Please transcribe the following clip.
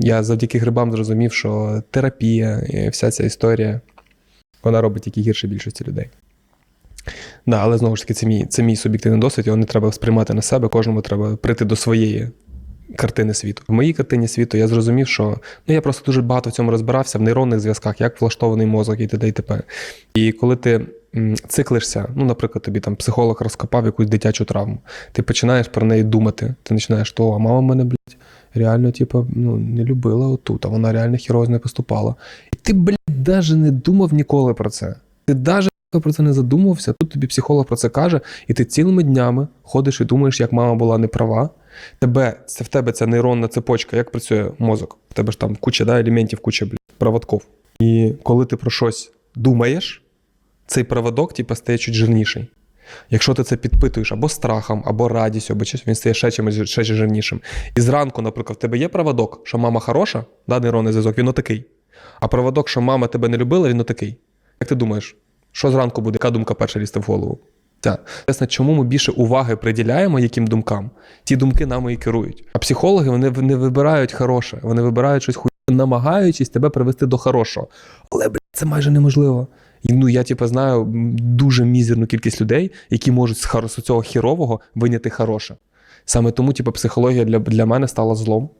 Я завдяки грибам зрозумів, що терапія і вся ця історія вона робить тільки гірше більшості людей. Да, але знову ж таки, це мій, це мій суб'єктивний досвід, його не треба сприймати на себе, кожному треба прийти до своєї картини світу. В моїй картині світу я зрозумів, що ну, я просто дуже багато в цьому розбирався в нейронних зв'язках, як влаштований мозок і т.д. і т.п. І коли ти циклишся, ну, наприклад, тобі там психолог розкопав якусь дитячу травму, ти починаєш про неї думати. Ти починаєш, то, а мама мене, блядь, реально, типу, ну, не любила отут, а вона реально хіроз не поступала. І ти, блядь, навіть не думав ніколи про це. Ти навіть про це не задумався. Тут тобі психолог про це каже, і ти цілими днями ходиш і думаєш, як мама була неправа. Тебе, це в тебе ця нейронна цепочка, як працює мозок. В тебе ж там куча да, елементів, куча блядь, проводков. І коли ти про щось думаєш, цей проводок типу, стає чуть жирніший. Якщо ти це підпитуєш або страхом, або радістю, або щось, він стає ще чимось ще жирнішим. І зранку, наприклад, в тебе є проводок, що мама хороша, да, нейронний зв'язок, він отакий. А проводок, що мама тебе не любила, він отакий. Як ти думаєш, що зранку буде, яка думка перша лізти в голову? Власне, чому ми більше уваги приділяємо яким думкам? Ті думки нами і керують. А психологи вони не вибирають хороше, вони вибирають щось хуй, намагаючись тебе привести до хорошого. Але блядь, це майже неможливо. І, ну, я типу, знаю дуже мізерну кількість людей, які можуть з цього хірового виняти хороше. Саме тому, типу, психологія для, для мене стала злом.